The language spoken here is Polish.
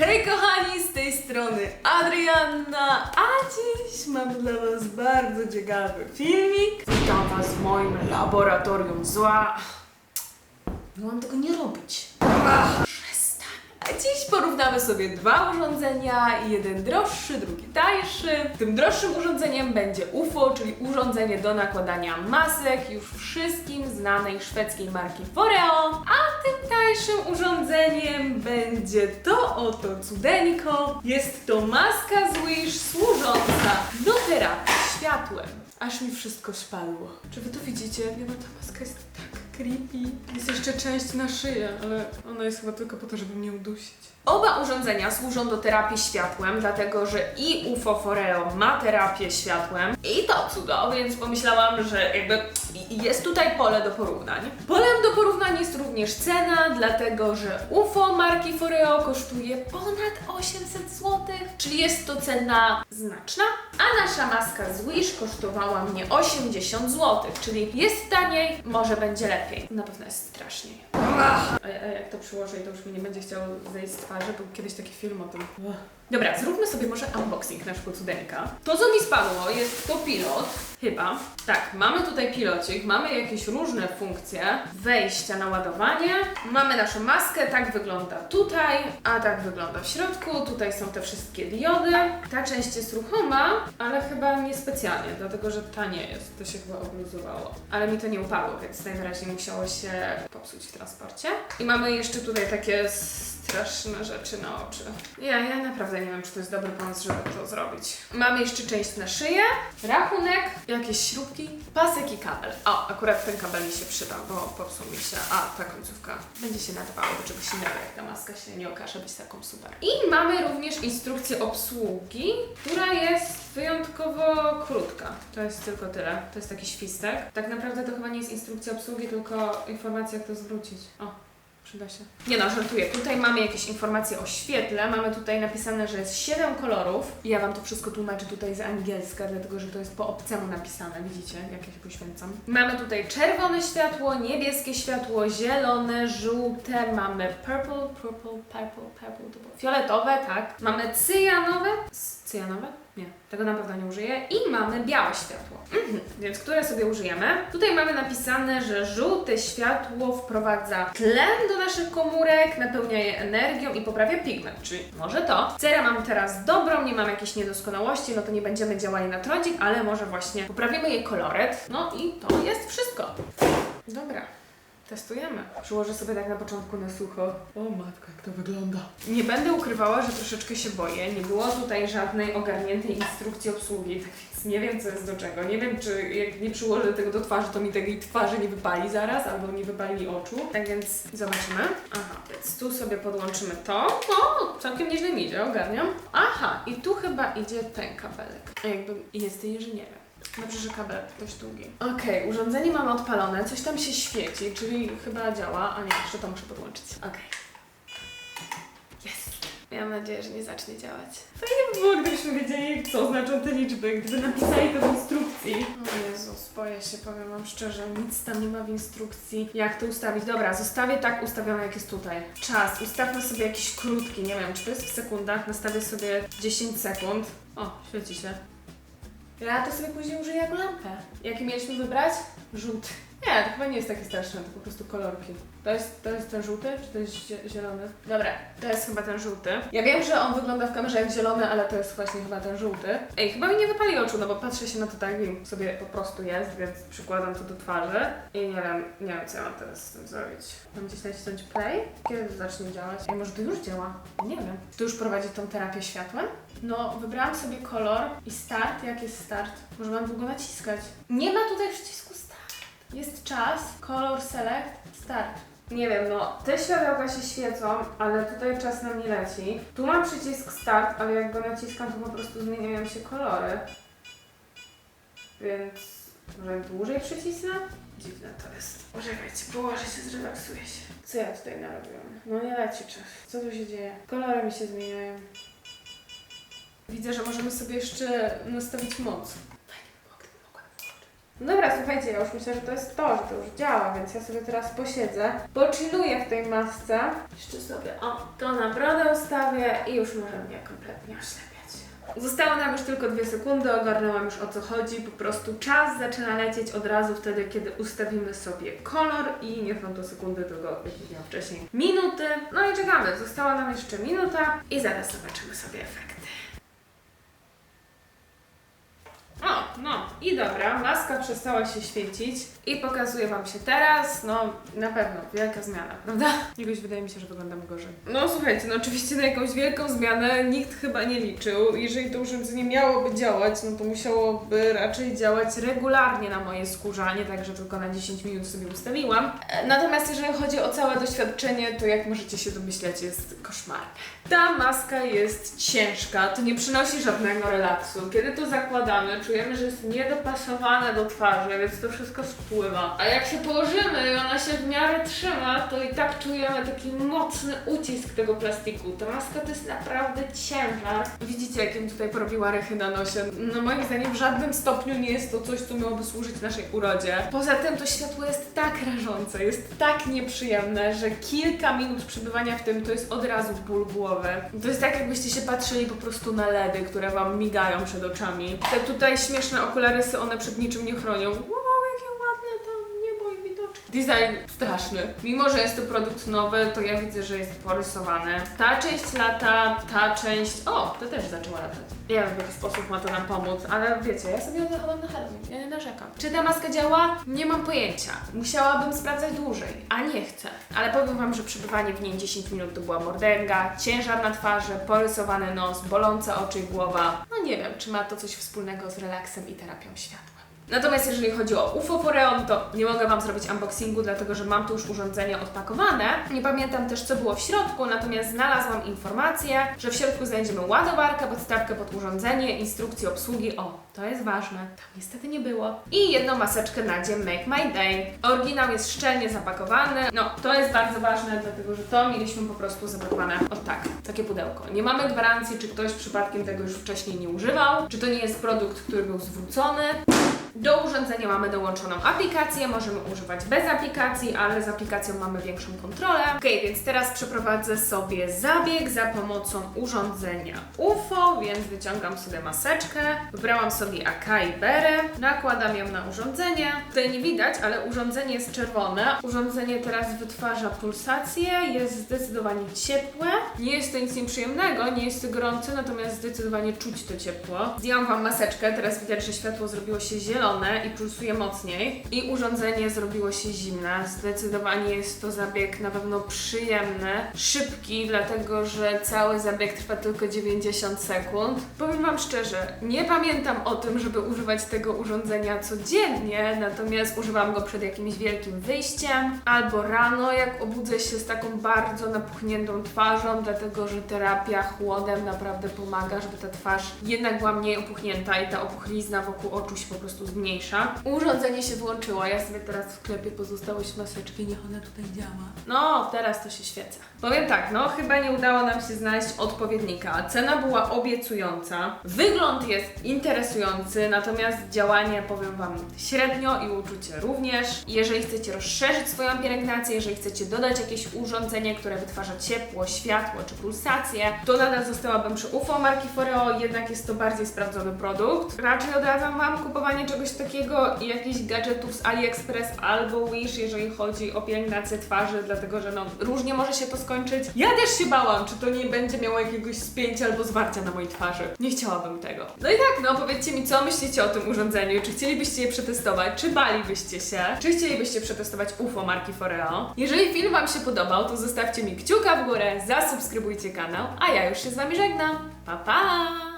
Hej kochani, z tej strony Adrianna, a dziś mam dla was bardzo ciekawy filmik. Witam was w moim laboratorium zła. Miałam tego nie robić. Przestań. A dziś porównamy sobie dwa urządzenia, jeden droższy, drugi tańszy. Tym droższym urządzeniem będzie UFO, czyli urządzenie do nakładania masek już wszystkim znanej szwedzkiej marki Foreo, a tym tańszym urządzeniem będzie to oto cudeńko. Jest to maska z Wish służąca do terapii światłem. Aż mi wszystko szpadło. Czy wy to widzicie? Nie no, ta maska jest tak creepy. Jest jeszcze część na szyję, ale ona jest chyba tylko po to, żeby mnie udusić. Oba urządzenia służą do terapii światłem, dlatego że i UFO Foreo ma terapię światłem i to cudo, więc pomyślałam, że jakby jest tutaj pole do porównań. Polem do porównań jest również cena, dlatego że UFO marki Foreo kosztuje ponad 800 zł, czyli jest to cena znaczna, a nasza maska z Wish kosztowała mnie 80 zł, czyli jest taniej, może będzie lepiej. Na pewno jest straszniej. A, a jak to przyłożę i to już mi nie będzie chciało zejść z twarzy, był kiedyś taki film o tym. Dobra, zróbmy sobie może unboxing naszego cudeńka. To, co mi spadło, jest to pilot, chyba. Tak, mamy tutaj pilocik, mamy jakieś różne funkcje wejścia na ładowanie. Mamy naszą maskę, tak wygląda tutaj, a tak wygląda w środku. Tutaj są te wszystkie diody. Ta część jest ruchoma, ale chyba niespecjalnie, dlatego że ta nie jest. To się chyba obluzowało. Ale mi to nie upadło, więc najwyraźniej musiało się popsuć w transporcie. I mamy jeszcze tutaj takie straszne rzeczy na oczy. Ja, ja naprawdę nie wiem, czy to jest dobry pomysł, żeby to zrobić. Mamy jeszcze część na szyję, rachunek, jakieś śrubki, pasek i kabel. O, akurat ten kabel mi się przyda, bo popsuł mi się. A, ta końcówka będzie się nadawało do czegoś innego, jak ta maska się nie okaże być taką super. I mamy również instrukcję obsługi, która jest wyjątkowo krótka. To jest tylko tyle. To jest taki świstek. Tak naprawdę to chyba nie jest instrukcja obsługi, tylko informacja, jak to zwrócić. O, Przyda się. Nie no, żartuję. Tutaj mamy jakieś informacje o świetle. Mamy tutaj napisane, że jest 7 kolorów. Ja Wam to wszystko tłumaczę tutaj z angielska, dlatego że to jest po obcemu napisane. Widzicie, jak ja się poświęcam. Mamy tutaj czerwone światło, niebieskie światło, zielone, żółte. Mamy purple, purple, purple, purple. To było fioletowe, tak. Mamy cyjanowe. Cyjanowe? Nie, tego na pewno nie użyję. I mamy białe światło. Mhm, więc które sobie użyjemy? Tutaj mamy napisane, że żółte światło wprowadza tlen do naszych komórek, napełnia je energią i poprawia pigment, czyli może to. Cerę mam teraz dobrą, nie mam jakichś niedoskonałości, no to nie będziemy działali na trądzik, ale może właśnie poprawimy jej koloryt. No i to jest wszystko. Testujemy. Przyłożę sobie tak na początku na sucho. O matko, jak to wygląda. Nie będę ukrywała, że troszeczkę się boję. Nie było tutaj żadnej ogarniętej instrukcji obsługi, tak więc nie wiem, co jest do czego. Nie wiem, czy jak nie przyłożę tego do twarzy, to mi tej twarzy nie wypali zaraz, albo nie wypali oczu. Tak więc zobaczymy. Aha, więc tu sobie podłączymy to. O, całkiem nieźle mi idzie, ogarniam. Aha, i tu chyba idzie ten kabelek. A jakby jest, że nie wiem. Dobrze, że kabel dość długi. Okej, urządzenie mamy odpalone, coś tam się świeci, czyli chyba działa, a nie, jeszcze to muszę podłączyć. Okej. Jest. Miałam nadzieję, że nie zacznie działać. Fajnie by było, gdybyśmy wiedzieli, co znaczą te liczby, gdyby napisali to w instrukcji. O Jezus, boję się, powiem wam szczerze, nic tam nie ma w instrukcji, jak to ustawić. Dobra, zostawię tak ustawione, jak jest tutaj. Czas, ustawmy sobie jakiś krótki, nie wiem, czy to jest w sekundach, nastawię sobie 10 sekund. O, świeci się. Ja to sobie później użyję jako lampę. Jaki mieliśmy wybrać? Żółty. Nie, to chyba nie jest takie straszne, to po prostu kolorki. To jest, to jest ten żółty, czy to jest zie- zielony? Dobra, to jest chyba ten żółty. Ja wiem, że on wygląda w kamerze jak zielony, ale to jest właśnie chyba ten żółty. Ej, chyba mi nie wypali oczu, no bo patrzę się na to tak, wiem, sobie po prostu jest, więc przykładam to do twarzy. I nie wiem, nie wiem co ja mam teraz z tym zrobić. Mam gdzieś nacisnąć play? Kiedy to zacznie działać? Ej, może to już działa? Nie wiem. To już prowadzi tą terapię światłem? No, wybrałam sobie kolor i start. Jak jest start? Może mam długo naciskać. Nie ma tutaj przycisku. Jest czas, kolor select, start. Nie wiem, no te światełka się świecą, ale tutaj czas nam nie leci. Tu mam przycisk start, ale jak go naciskam, to po prostu zmieniają się kolory. Więc może dłużej przycisnę? Dziwne to jest. Poczekajcie, położę się, zrelaksuję się. Co ja tutaj narobiłam? No nie leci czas. Co tu się dzieje? Kolory mi się zmieniają. Widzę, że możemy sobie jeszcze nastawić moc. Fajnie by było, gdybym mogła włączyć. No dobra, słuchajcie, ja już myślę, że to jest to, że to już działa, więc ja sobie teraz posiedzę, pochilluję w tej masce. Jeszcze sobie, o, to na brodę ustawię i już może mnie kompletnie oślepiać. Zostało nam już tylko dwie sekundy, ogarnęłam już o co chodzi, po prostu czas zaczyna lecieć od razu wtedy, kiedy ustawimy sobie kolor i nie są to sekundy, tylko jak mówiłam wcześniej, minuty. No i czekamy, została nam jeszcze minuta i zaraz zobaczymy sobie efekty. O, no i dobra, maska przestała się świecić i pokazuję Wam się teraz, no na pewno, wielka zmiana, prawda? Jakoś wydaje mi się, że wyglądam gorzej. No słuchajcie, no oczywiście na jakąś wielką zmianę nikt chyba nie liczył. Jeżeli to urządzenie miałoby działać, no to musiałoby raczej działać regularnie na mojej skórze, a nie tak, że tylko na 10 minut sobie ustawiłam. Natomiast jeżeli chodzi o całe doświadczenie, to jak możecie się domyśleć, jest koszmarne. Ta maska jest ciężka, to nie przynosi żadnego relaksu. Kiedy to zakładamy, czujemy, że jest niedopasowane do twarzy, więc to wszystko spływa. A jak się położymy i ona się w miarę trzyma, to i tak czujemy taki mocny ucisk tego plastiku. Ta maska to jest naprawdę ciężar. Widzicie, jakim tutaj porobiła rychy na nosie. No moim zdaniem w żadnym stopniu nie jest to coś, co miałoby służyć naszej urodzie. Poza tym to światło jest tak rażące, jest tak nieprzyjemne, że kilka minut przebywania w tym to jest od razu ból głowy. To jest tak, jakbyście się patrzyli po prostu na LEDy, które wam migają przed oczami. Te tutaj śmieszne okularysy, one przed niczym nie chronią. Design straszny. Mimo, że jest to produkt nowy, to ja widzę, że jest porysowany. Ta część lata, ta część... O, to też zaczęła latać. Nie wiem, w jaki sposób ma to nam pomóc, ale wiecie, ja sobie odechowam na Halloween, ja nie narzekam. Czy ta maska działa? Nie mam pojęcia. Musiałabym sprawdzać dłużej, a nie chcę. Ale powiem Wam, że przebywanie w niej 10 minut to była mordęga, ciężar na twarzy, porysowany nos, bolące oczy i głowa. No nie wiem, czy ma to coś wspólnego z relaksem i terapią światła. Natomiast jeżeli chodzi o UFO Foreon, to nie mogę Wam zrobić unboxingu, dlatego że mam tu już urządzenie odpakowane. Nie pamiętam też, co było w środku, natomiast znalazłam informację, że w środku znajdziemy ładowarkę, podstawkę pod urządzenie, instrukcję obsługi. O, to jest ważne. Tam niestety nie było. I jedną maseczkę na dzień Make My Day. Oryginał jest szczelnie zapakowany. No, to jest bardzo ważne, dlatego że to mieliśmy po prostu zapakowane. O tak, takie pudełko. Nie mamy gwarancji, czy ktoś przypadkiem tego już wcześniej nie używał, czy to nie jest produkt, który był zwrócony. Do urządzenia mamy dołączoną aplikację, możemy używać bez aplikacji, ale z aplikacją mamy większą kontrolę. Ok, więc teraz przeprowadzę sobie zabieg za pomocą urządzenia UFO, więc wyciągam sobie maseczkę, wybrałam sobie Akai Berę, nakładam ją na urządzenie. Tutaj nie widać, ale urządzenie jest czerwone. Urządzenie teraz wytwarza pulsację, jest zdecydowanie ciepłe. Nie jest to nic nieprzyjemnego, nie jest to gorące, natomiast zdecydowanie czuć to ciepło. Zdjęłam Wam maseczkę, teraz widać, że światło zrobiło się zielone i pulsuje mocniej. I urządzenie zrobiło się zimne. Zdecydowanie jest to zabieg na pewno przyjemny, szybki, dlatego że cały zabieg trwa tylko 90 sekund. Powiem Wam szczerze, nie pamiętam o tym, żeby używać tego urządzenia codziennie, natomiast używam go przed jakimś wielkim wyjściem albo rano, jak obudzę się z taką bardzo napuchniętą twarzą, dlatego że terapia chłodem naprawdę pomaga, żeby ta twarz jednak była mniej opuchnięta i ta opuchlizna wokół oczu się po prostu zmniejsza. Urządzenie się włączyło, ja sobie teraz w sklepie pozostałość maseczki, niech ona tutaj działa. No, teraz to się świeca. Powiem tak, no chyba nie udało nam się znaleźć odpowiednika. Cena była obiecująca, wygląd jest interesujący, natomiast działanie powiem Wam średnio i uczucie również. Jeżeli chcecie rozszerzyć swoją pielęgnację, jeżeli chcecie dodać jakieś urządzenie, które wytwarza ciepło, światło czy pulsację, to nadal zostałabym przy UFO marki Foreo, jednak jest to bardziej sprawdzony produkt. Raczej odradzam Wam kupowanie czegoś takiego i jakichś gadżetów z AliExpress albo Wish, jeżeli chodzi o pielęgnację twarzy, dlatego że no różnie może się to skończyć. Ja też się bałam, czy to nie będzie miało jakiegoś spięcia albo zwarcia na mojej twarzy. Nie chciałabym tego. No i tak, no powiedzcie mi, co myślicie o tym urządzeniu? Czy chcielibyście je przetestować? Czy balibyście się? Czy chcielibyście przetestować UFO marki Foreo? Jeżeli film Wam się podobał, to zostawcie mi kciuka w górę, zasubskrybujcie kanał, a ja już się z Wami żegnam. Pa, pa!